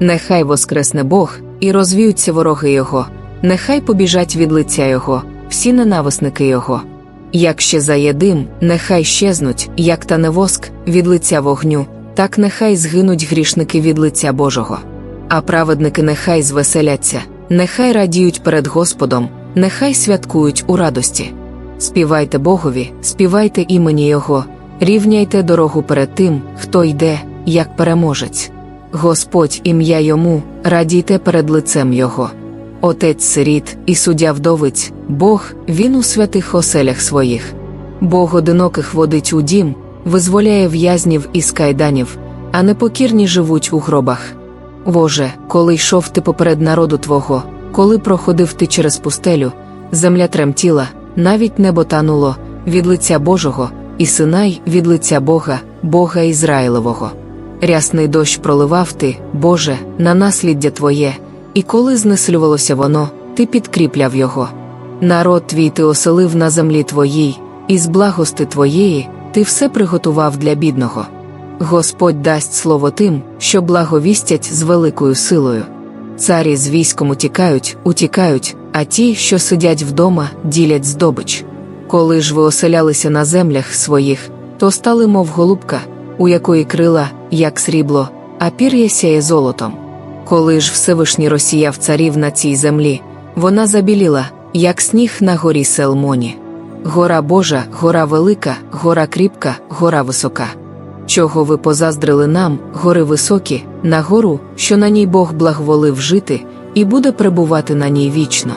Нехай воскресне Бог і розвіються вороги Його, нехай побіжать від лиця Його, всі ненависники Його. Як ще заєдим, нехай щезнуть, як та не воск, від лиця вогню, так нехай згинуть грішники від лиця Божого. А праведники нехай звеселяться, нехай радіють перед Господом, нехай святкують у радості. Співайте Богові, співайте імені Його, рівняйте дорогу перед тим, хто йде, як переможець. Господь ім'я йому, радійте перед лицем Його. Отець сиріт і суддя вдовиць, Бог, він у святих оселях своїх. Бог одиноких водить у дім, визволяє в'язнів із кайданів, а непокірні живуть у гробах. Боже, коли йшов ти поперед народу Твого, коли проходив ти через пустелю, земля тремтіла, навіть небо тануло від лиця Божого, і синай від лиця Бога, Бога Ізраїлового. Рясний дощ проливав ти, Боже, на насліддя Твоє, і коли знеслювалося воно, ти підкріпляв його. Народ твій ти оселив на землі твоїй, і з благости твоєї ти все приготував для бідного. Господь дасть слово тим, що благовістять з великою силою. Царі з військом утікають, утікають, а ті, що сидять вдома, ділять здобич. Коли ж ви оселялися на землях своїх, то стали, мов голубка, у якої крила, як срібло, а пір'я сяє золотом. Коли ж Всевишній розсіяв царів на цій землі, вона забіліла, як сніг на горі Селмоні. Гора Божа, гора велика, гора кріпка, гора висока. Чого ви позаздрили нам, гори високі, на гору, що на ній Бог благоволив жити, і буде перебувати на ній вічно.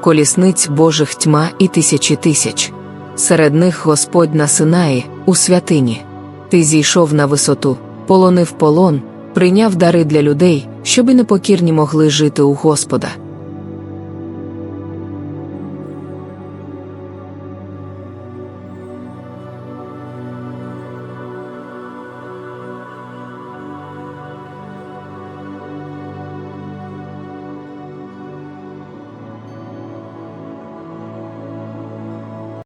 Колісниць Божих тьма і тисячі тисяч. Серед них Господь на Синаї, у святині. Ти зійшов на висоту, полонив полон, прийняв дари для людей, щоби непокірні могли жити у Господа.